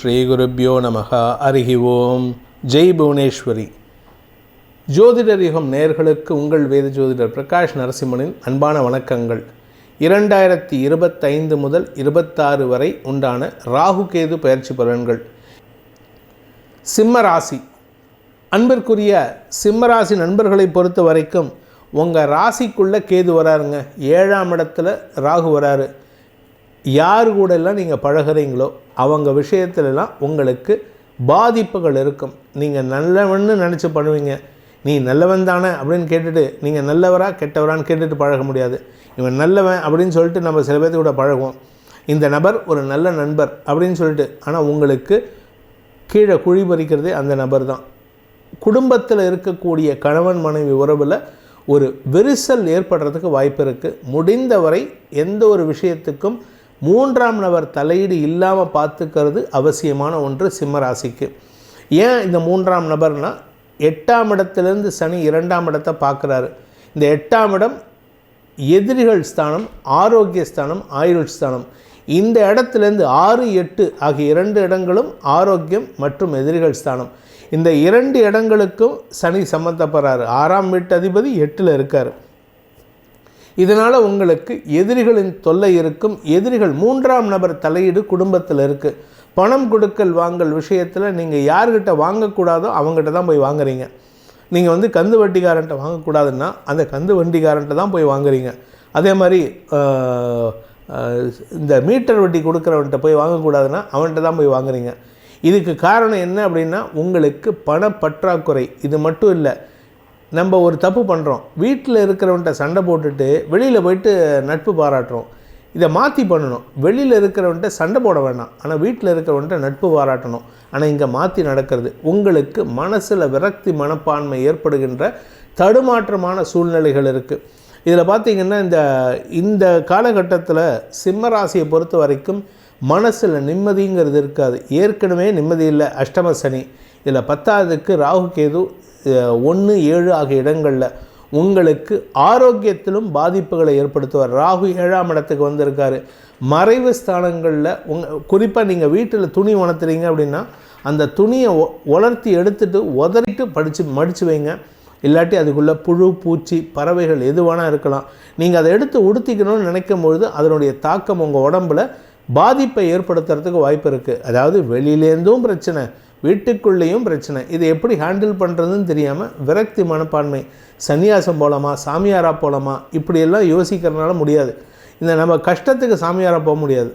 ஸ்ரீ குருப்பியோ நமக. அருகி ஓம். ஜெய் புவனேஸ்வரி. ஜோதிடர் யுகம் நேர்களுக்கு உங்கள் வேத ஜோதிடர் பிரகாஷ் நரசிம்மனின் அன்பான வணக்கங்கள். இரண்டாயிரத்தி இருபத்தைந்து முதல் இருபத்தாறு வரை உண்டான ராகு கேது பயிற்சி பலன்கள். சிம்ம ராசி அன்பிற்குரிய சிம்மராசி நண்பர்களை பொறுத்த வரைக்கும் உங்கள் ராசிக்குள்ளே கேது வராருங்க. ஏழாம் இடத்துல ராகு வராரு. யார் கூடெல்லாம் நீங்கள் பழகுறீங்களோ அவங்க விஷயத்துலலாம் உங்களுக்கு பாதிப்புகள் இருக்கும். நீங்கள் நல்லவன்னு நினச்சி பண்ணுவீங்க. நீ நல்லவன் தானே அப்படின்னு கேட்டுட்டு நீங்கள் நல்லவரா கெட்டவரான்னு கேட்டுட்டு பழக முடியாது. இவன் நல்லவன் அப்படின்னு சொல்லிட்டு நம்ம சில பேர்த்து கூட பழகுவோம். இந்த நபர் ஒரு நல்ல நண்பர் அப்படின்னு சொல்லிட்டு ஆனால் உங்களுக்கு கீழே குழி பறிக்கிறதே அந்த நபர் தான். குடும்பத்தில் இருக்கக்கூடிய கணவன் மனைவி உறவில் ஒரு விரிசல் ஏற்படுறதுக்கு வாய்ப்பு இருக்குது முடிந்தவரை எந்த ஒரு விஷயத்துக்கும் மூன்றாம் நபர் தலையீடு இல்லாமல் பார்த்துக்கிறது அவசியமான ஒன்று சிம்ம ராசிக்கு. ஏன் இந்த மூன்றாம் நபர்னால் எட்டாம் இடத்துலேருந்து சனி இரண்டாம் இடத்தை பார்க்குறாரு. இந்த எட்டாம் இடம் எதிரிகள் ஸ்தானம் ஆரோக்கிய ஸ்தானம் ஆயுள் ஸ்தானம். இந்த இடத்துலேருந்து ஆறு எட்டு ஆகிய இரண்டு இடங்களும் ஆரோக்கியம் மற்றும் எதிரிகள் ஸ்தானம். இந்த இரண்டு இடங்களுக்கும் சனி சம்மந்தப்படுறாரு. ஆறாம் வீட்டு அதிபதி எட்டில் இருக்கார். இதனால் உங்களுக்கு எதிரிகளின் தொல்லை இருக்கும். எதிரிகள் மூன்றாம் நபர் தலையீடு குடும்பத்தில் இருக்குது பணம் கொடுக்கல் வாங்கல் விஷயத்தில் நீங்கள் யார்கிட்ட வாங்கக்கூடாதோ அவங்ககிட்ட தான் போய் வாங்குறீங்க. நீங்கள் வந்து கந்து வட்டிக்காரன்ட்ட வாங்கக்கூடாதுன்னா அந்த கந்து வண்டிக்காரன்ட்ட தான் போய் வாங்குறீங்க. அதே மாதிரி இந்த மீட்டர் வட்டி கொடுக்குறவன்கிட்ட போய் வாங்கக்கூடாதுன்னா அவன்கிட்ட தான் போய் வாங்குறீங்க. இதுக்கு காரணம் என்ன அப்படின்னா உங்களுக்கு பண பற்றாக்குறை இது மட்டும் இல்லை நம்ம ஒரு தப்பு பண்ணுறோம் வீட்டில் இருக்கிறவன்ட்ட சண்டை போட்டுட்டு வெளியில் போயிட்டு நட்பு பாராட்டுறோம். இதை மாற்றி பண்ணணும். வெளியில் இருக்கிறவன்ட்ட சண்டை போட வேண்டாம் ஆனால் வீட்டில் இருக்கிறவன்ட்ட நட்பு பாராட்டணும். ஆனால் இங்கே மாற்றி நடக்கிறது உங்களுக்கு மனசில் விரக்தி மனப்பான்மை ஏற்படுகின்ற தடுமாற்றமான சூழ்நிலைகள் இருக்குது இதில் பார்த்திங்கன்னா இந்த இந்த காலகட்டத்தில் சிம்மராசியை பொறுத்த வரைக்கும் மனசில் நிம்மதிங்கிறது இருக்காது. ஏற்கனவே நிம்மதி இல்லை. அஷ்டம சனி. இதில் பத்தாவதுக்கு ராகு கேது ஒன்று ஏழு ஆகிய இடங்களில் உங்களுக்கு ஆரோக்கியத்திலும் பாதிப்புகளை ஏற்படுத்துவார். ராகு ஏழாம் இடத்துக்கு வந்திருக்காரு. மறைவு ஸ்தானங்களில் உங்கள் குறிப்பாக நீங்கள் வீட்டில் துணி உணர்த்துறீங்க அப்படின்னா அந்த துணியை உலர்த்தி எடுத்துட்டு உதறிட்டு படித்து மடித்து வைங்க. இல்லாட்டி அதுக்குள்ளே புழு பூச்சி பறவைகள் எதுவானா இருக்கலாம். நீங்கள் அதை எடுத்து உடுத்திக்கணும்னு நினைக்கும் பொழுது அதனுடைய தாக்கம் உங்கள் உடம்பில் பாதிப்பை ஏற்படுத்துறதுக்கு வாய்ப்பு இருக்குது அதாவது வெளியிலேருந்தும் பிரச்சனை வீட்டுக்குள்ளேயும் பிரச்சனை. இதை எப்படி ஹேண்டில் பண்ணுறதுன்னு தெரியாமல் விரக்தி மனப்பான்மை. சன்னியாசம் போகலாமா சாமியாராக போகலாமா இப்படியெல்லாம் யோசிக்கிறதுனால முடியாது. இந்த நம்ம கஷ்டத்துக்கு சாமியாராக போக முடியாது.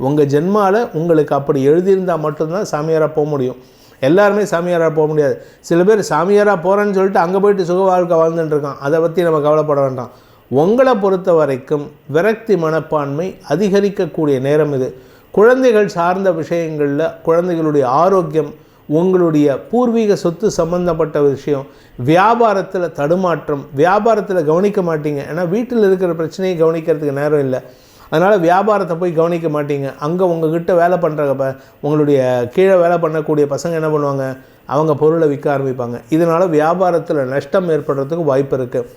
உங்கள் ஜென்மாவில் உங்களுக்கு அப்படி எழுதியிருந்தால் மட்டும்தான் சாமியாராக போக முடியும். எல்லாருமே சாமியாராக போக முடியாது. சில பேர் சாமியாராக போகிறேன்னு சொல்லிட்டு அங்கே போயிட்டு சுக வாழ்க்கை வாழ்ந்துட்டுருக்கான் அதை பற்றி நம்ம கவலைப்பட வேண்டாம். உங்களை பொறுத்த வரைக்கும் விரக்தி மனப்பான்மை அதிகரிக்கக்கூடிய நேரம் இது. குழந்தைகள் சார்ந்த விஷயங்களில் குழந்தைகளுடைய ஆரோக்கியம் உங்களுடைய பூர்வீக சொத்து சம்மந்தப்பட்ட விஷயம் வியாபாரத்தில் தடுமாற்றம் வியாபாரத்தில் கவனிக்க மாட்டீங்க. ஏன்னா வீட்டில் இருக்கிற பிரச்சனையை கவனிக்கிறதுக்கு நேரம் இல்லை. அதனால் வியாபாரத்தை போய் கவனிக்க மாட்டீங்க. அங்கே உங்ககிட்ட வேலை பண்ணுறப்ப உங்களுடைய கீழே வேலை பண்ணக்கூடிய பசங்க என்ன பண்ணுவாங்க? அவங்க பொருளை விற்க ஆரம்பிப்பாங்க. இதனால் வியாபாரத்தில் நஷ்டம் ஏற்படுறதுக்கு வாய்ப்பு இருக்குது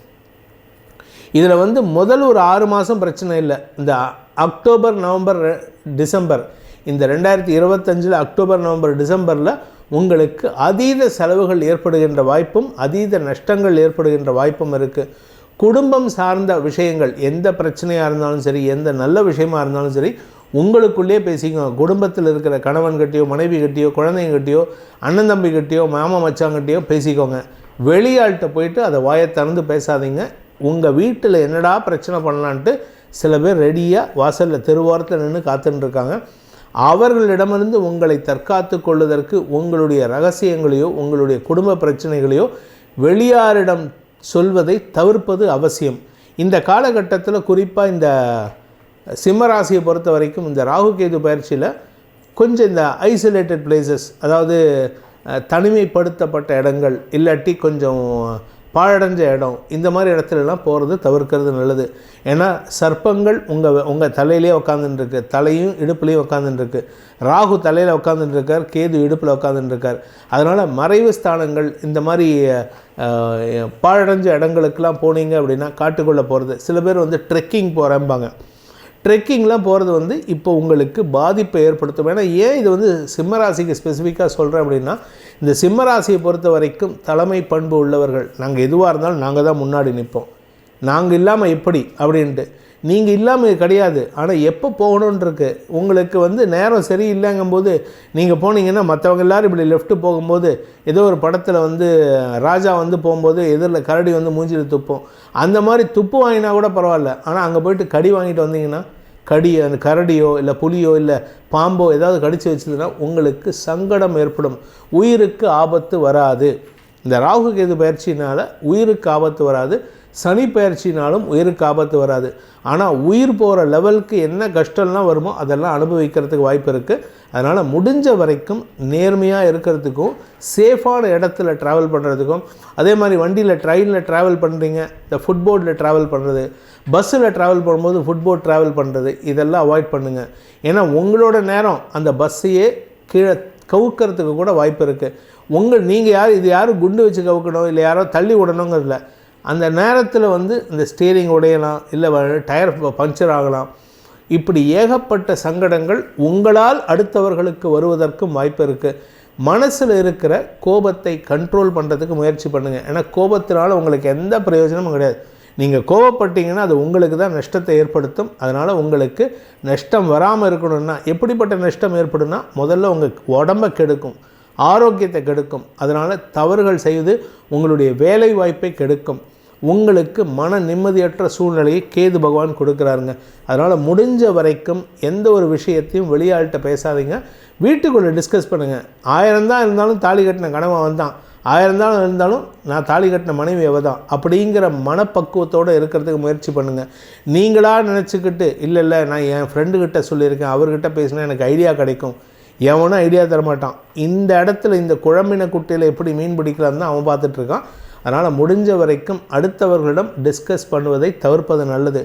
இதில் வந்து முதல் ஒரு ஆறு மாதம் பிரச்சனை இல்லை. இந்த அக்டோபர் நவம்பர் டிசம்பர். இந்த ரெண்டாயிரத்தி இருபத்தஞ்சில் அக்டோபர் நவம்பர் டிசம்பரில் உங்களுக்கு அதீத செலவுகள் ஏற்படுகின்ற வாய்ப்பும் அதீத நஷ்டங்கள் ஏற்படுகின்ற வாய்ப்பும் இருக்குது குடும்பம் சார்ந்த விஷயங்கள் எந்த பிரச்சனையாக இருந்தாலும் சரி எந்த நல்ல விஷயமா இருந்தாலும் சரி உங்களுக்குள்ளேயே பேசிக்கோங்க. குடும்பத்தில் இருக்கிற கணவன் கட்டியோ மனைவி கட்டியோ குழந்தைங்க கட்டியோ அண்ணன் தம்பி கட்டியோ மாமா மச்சாங்கட்டியோ பேசிக்கோங்க. வெளியாள்கிட்ட போயிட்டு அதை வாயை திறந்து பேசாதீங்க. உங்கள் வீட்டில் என்னடா பிரச்சனை பண்ணலான்ட்டு சில பேர் ரெடியாக வாசலில் தெருவாரத்தில் நின்று காத்துட்டுருக்காங்க அவர்களிடமிருந்து உங்களை தற்காத்து கொள்வதற்கு உங்களுடைய ரகசியங்களையோ உங்களுடைய குடும்ப பிரச்சனைகளையோ வெளியாரிடம் சொல்வதை தவிர்ப்பது அவசியம். இந்த காலகட்டத்தில் குறிப்பாக இந்த சிம்மராசியை பொறுத்த வரைக்கும் இந்த ராகு கேது பயிற்சியில் கொஞ்சம் இந்த ஐசோலேட்டட் பிளேசஸ் அதாவது தனிமைப்படுத்தப்பட்ட இடங்கள் இல்லாட்டி கொஞ்சம் பாழடைஞ்ச இடம். இந்த மாதிரி இடத்துலலாம் போகிறது தவிர்க்கிறது நல்லது. ஏன்னா சர்ப்பங்கள் உங்கள் உங்கள் தலையிலே உட்காந்துட்டுருக்கு தலையும் இடுப்புலேயும் உட்காந்துட்டுருக்கு ராகு தலையில் உட்காந்துட்டுருக்கார் கேது இடுப்பில் உட்காந்துட்டுருக்கார் அதனால் மறைவு ஸ்தானங்கள் இந்த மாதிரி பாழடைஞ்ச இடங்களுக்கெல்லாம் போனீங்க அப்படின்னா காட்டுக்குள்ளே போகிறது சில பேர் வந்து ட்ரெக்கிங் போகிறேன்பாங்க ட்ரெக்கிங்லாம் போகிறது வந்து இப்போ உங்களுக்கு பாதிப்பை ஏற்படுத்தும். ஏன்னா ஏன் இது வந்து சிம்மராசிக்கு ஸ்பெசிஃபிக்காக சொல்கிறேன் அப்படின்னா இந்த சிம்மராசியை பொறுத்த வரைக்கும் தலைமை பண்பு உள்ளவர்கள். நாங்கள் எதுவாக இருந்தாலும் நாங்கள் தான் முன்னாடி நிற்போம். நாங்கள் இல்லாமல் எப்படி? அப்படின்ட்டு. நீங்கள் இல்லாமல் கிடையாது. ஆனால் எப்போ போகணுன்றிருக்கு உங்களுக்கு வந்து நேரம் சரியில்லைங்கும்போது நீங்கள் போனீங்கன்னா மற்றவங்க எல்லாரும் இப்படி லெஃப்ட்டு போகும்போது ஏதோ ஒரு படத்தில் வந்து ராஜா வந்து போகும்போது எதிரில் கரடி வந்து மூஞ்சியில் துப்போம். அந்த மாதிரி துப்பு வாங்கினா கூட பரவாயில்ல. ஆனால் அங்கே போயிட்டு கடி வாங்கிட்டு வந்தீங்கன்னா கடி அந்த கரடியோ இல்லை புலியோ இல்லை பாம்போ ஏதாவது கடிச்சு வச்சதுன்னா உங்களுக்கு சங்கடம் ஏற்படும். உயிருக்கு ஆபத்து வராது. இந்த ராகு கேது பயிற்சினால் உயிருக்கு ஆபத்து வராது. சனி பயிற்சினாலும் உயிருக்கு ஆபத்து வராது. ஆனால் உயிர் போகிற லெவலுக்கு என்ன கஷ்டம்லாம் வருமோ அதெல்லாம் அனுபவிக்கிறதுக்கு வாய்ப்பு இருக்குது அதனால் முடிஞ்ச வரைக்கும் நேர்மையாக இருக்கிறதுக்கும் சேஃபான இடத்துல ட்ராவல் பண்ணுறதுக்கும் அதே மாதிரி வண்டியில் ட்ரெயினில் ட்ராவல் பண்ணுறீங்க இந்த ஃபுட்போர்டில் ட்ராவல் பண்ணுறது பஸ்ஸில் ட்ராவல் பண்ணும்போது ஃபுட்போர்ட் ட்ராவல் பண்ணுறது இதெல்லாம் அவாய்ட் பண்ணுங்கள் ஏன்னா உங்களோட நேரம் அந்த பஸ்ஸையே கீழே கவுக்கிறதுக்கு கூட வாய்ப்பு இருக்குது உங்கள் நீங்கள் யார் இது யாரும் குண்டு வச்சு கவுக்கணும் இல்லை யாரோ தள்ளி விடணுங்கிறதுல அந்த நேரத்தில் வந்து இந்த ஸ்டீரிங் உடையலாம் இல்லை டயர் பஞ்சர் ஆகலாம். இப்படி ஏகப்பட்ட சங்கடங்கள் உங்களால் அடுத்தவர்களுக்கு வருவதற்கும் வாய்ப்பு இருக்குது மனசில் இருக்கிற கோபத்தை கண்ட்ரோல் பண்ணுறதுக்கு முயற்சி பண்ணுங்கள் ஏன்னா கோபத்தினால் உங்களுக்கு எந்த பிரயோஜனமும் கிடையாது. நீங்கள் கோபப்பட்டீங்கன்னா அது உங்களுக்கு தான் நஷ்டத்தை ஏற்படுத்தும். அதனால் உங்களுக்கு நஷ்டம் வராமல் இருக்கணும்னா எப்படிப்பட்ட நஷ்டம் ஏற்படும்னா முதல்ல உங்கள் உடம்பை கெடுக்கும். ஆரோக்கியத்தை கெடுக்கும். அதனால் தவறுகள் செய்து உங்களுடைய வேலை வாய்ப்பை கெடுக்கும். உங்களுக்கு மன நிம்மதியற்ற சூழ்நிலையை கேது பகவான் கொடுக்குறாருங்க. அதனால் முடிஞ்ச வரைக்கும் எந்த ஒரு விஷயத்தையும் வெளியாள்கிட்ட பேசாதீங்க. வீட்டுக்குள்ளே டிஸ்கஸ் பண்ணுங்கள் ஆயிரம் தான் இருந்தாலும் தாலி கட்டின கணவன் தான். ஆயிரம் தான் இருந்தாலும் நான் தாலி கட்டின மனைவி எவ தான். அப்படிங்கிற மனப்பக்குவத்தோடு இருக்கிறதுக்கு முயற்சி பண்ணுங்கள் நீங்களாக நினச்சிக்கிட்டு இல்லை இல்லை நான் என் ஃப்ரெண்டுக்கிட்ட சொல்லியிருக்கேன். அவர்கிட்ட பேசினா எனக்கு ஐடியா கிடைக்கும். எவனும் ஐடியா தரமாட்டான். இந்த இடத்துல இந்த குழம்பின குட்டையில் எப்படி மீன் பிடிக்கலான்னு தான் அவன் பார்த்துட்ருக்கான் அதனால் முடிஞ்ச வரைக்கும் அடுத்தவர்களிடம் டிஸ்கஸ் பண்ணுவதை தவிர்ப்பது நல்லது.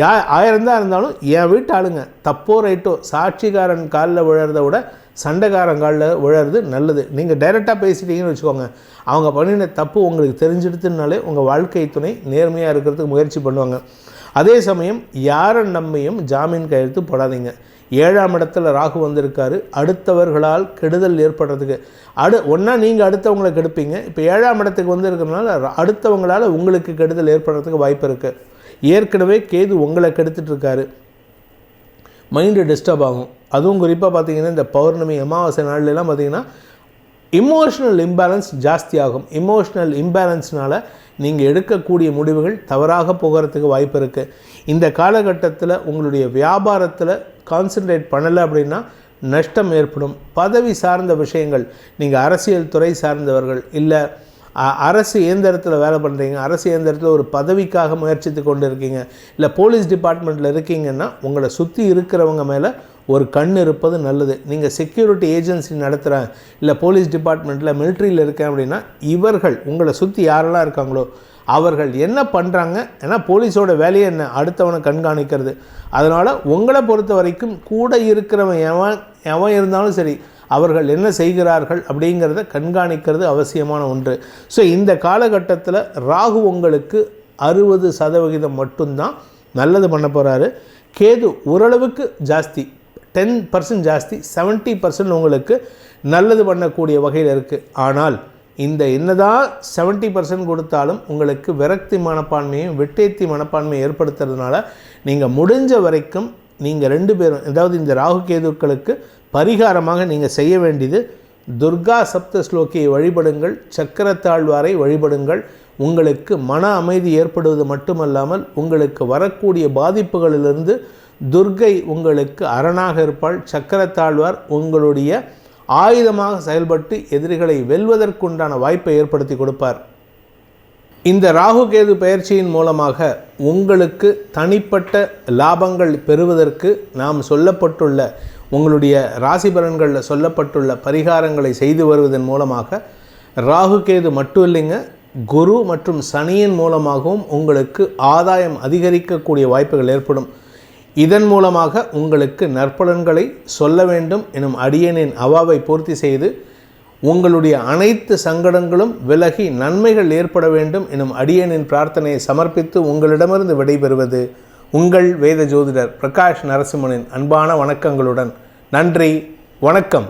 யா ஆயிரம் தான் இருந்தாலும் என் வீட்டு ஆளுங்க தப்போ ரைட்டோ சாட்சிக்காரன் காலில் விழறத விட சண்டைக்காரன் காலில் விழறது நல்லது. நீங்கள் டைரெக்டாக பேசிட்டீங்கன்னு வச்சுக்கோங்க. அவங்க பண்ணின தப்பு உங்களுக்கு தெரிஞ்சிடுத்துனாலே உங்கள் வாழ்க்கை துணை நேர்மையாக இருக்கிறதுக்கு முயற்சி பண்ணுவாங்க. அதே சமயம் யாரை நம்பியும் ஜாமீன் கையெழுத்து போடாதீங்க. ஏழாம் இடத்துல ராகு வந்திருக்காரு. அடுத்தவர்களால் கெடுதல் ஏற்படுறதுக்கு. அடு ஒன்றா நீங்கள் அடுத்தவங்களை கெடுப்பீங்க. இப்போ ஏழாம் இடத்துக்கு வந்திருக்கிறதுனால அடுத்தவங்களால் உங்களுக்கு கெடுதல் ஏற்படுறதுக்கு வாய்ப்பு இருக்குது ஏற்கனவே கேது உங்களை கெடுத்துட்டு இருக்காரு மைண்டு டிஸ்டர்ப் ஆகும். அதுவும் குறிப்பாக பார்த்தீங்கன்னா இந்த பௌர்ணமி அமாவாசை நாள்லலாம் பார்த்தீங்கன்னா இமோஷனல் இம்பேலன்ஸ் ஜாஸ்தியாகும். இமோஷனல் இம்பேலன்ஸ்னால் நீங்கள் எடுக்கக்கூடிய முடிவுகள் தவறாக போகிறதுக்கு வாய்ப்பு இருக்குது இந்த காலகட்டத்தில் உங்களுடைய வியாபாரத்தில் கான்சென்ட்ரேட் பண்ணலை அப்படின்னா நஷ்டம் ஏற்படும். பதவி சார்ந்த விஷயங்கள் நீங்கள் அரசியல் துறை சார்ந்தவர்கள் இல்லை அரசு இயந்திரத்தில் வேலை பண்ணுறீங்க அரசு இயந்திரத்தில் ஒரு பதவிக்காக முயற்சித்து கொண்டு இருக்கீங்க இல்லை போலீஸ் டிபார்ட்மெண்ட்டில் இருக்கீங்கன்னா உங்களை சுற்றி இருக்கிறவங்க மேலே ஒரு கண் இருப்பது நல்லது. நீங்கள் செக்யூரிட்டி ஏஜென்சி நடத்துகிறேன் இல்லை போலீஸ் டிபார்ட்மெண்ட்டில் மிலிட்ரியில் இருக்கேன் அப்படின்னா இவர்கள் உங்களை சுற்றி யாரெல்லாம் இருக்காங்களோ அவர்கள் என்ன பண்ணுறாங்க ஏன்னா போலீஸோட வேலையை என்ன? அடுத்தவனை கண்காணிக்கிறது. அதனால் உங்களை பொறுத்த வரைக்கும் கூட இருக்கிறவன் எவன் எவன் இருந்தாலும் சரி அவர்கள் என்ன செய்கிறார்கள் அப்படிங்கிறத கண்காணிக்கிறது அவசியமான ஒன்று. ஸோ இந்த காலகட்டத்தில் ராகு உங்களுக்கு அறுபது சதவிகிதம் மட்டும்தான் நல்லது பண்ண போகிறாரு கேது ஓரளவுக்கு ஜாஸ்தி. டென் பர்சன்ட் ஜாஸ்தி. 70% பர்சன்ட் உங்களுக்கு நல்லது பண்ணக்கூடிய வகையில் இருக்குது ஆனால் இந்த என்னதான் 70% பர்சன்ட் கொடுத்தாலும் உங்களுக்கு விரக்தி மனப்பான்மையும் வெட்டேத்தி மனப்பான்மையும் ஏற்படுத்துறதுனால நீங்கள் முடிஞ்ச வரைக்கும் நீங்கள் ரெண்டு பேரும் அதாவது இந்த ராகு கேதுக்களுக்கு பரிகாரமாக நீங்கள் செய்ய வேண்டியது துர்கா சப்த ஸ்லோகியை வழிபடுங்கள் சக்கரத்தாழ்வாரை வழிபடுங்கள். உங்களுக்கு மன அமைதி ஏற்படுவது மட்டுமல்லாமல் உங்களுக்கு வரக்கூடிய பாதிப்புகளிலிருந்து துர்கை உங்களுக்கு அரணாக இருப்பாள் சக்கரத்தாழ்வார் உங்களுடைய ஆயுதமாக செயல்பட்டு எதிரிகளை வெல்வதற்குண்டான வாய்ப்பை ஏற்படுத்தி கொடுப்பார். இந்த ராகு கேது பயிற்சியின் மூலமாக உங்களுக்கு தனிப்பட்ட லாபங்கள் பெறுவதற்கு நாம் சொல்லப்பட்டுள்ள உங்களுடைய ராசி பலன்களில் சொல்லப்பட்டுள்ள பரிகாரங்களை செய்து வருவதன் மூலமாக ராகு கேது மட்டும் இல்லைங்க குரு மற்றும் சனியின் மூலமாகவும் உங்களுக்கு ஆதாயம் அதிகரிக்கக்கூடிய வாய்ப்புகள் ஏற்படும். இதன் மூலமாக உங்களுக்கு நற்பலன்களை சொல்ல வேண்டும் எனும் அடியனின் அவாவை பூர்த்தி செய்து உங்களுடைய அனைத்து சங்கடங்களும் விலகி நன்மைகள் ஏற்பட வேண்டும் எனும் அடியனின் பிரார்த்தனையை சமர்ப்பித்து உங்களிடமிருந்து விடைபெறுவது உங்கள் வேத ஜோதிடர் பிரகாஷ் நரசிம்மனின் அன்பான வணக்கங்களுடன். நன்றி வணக்கம்.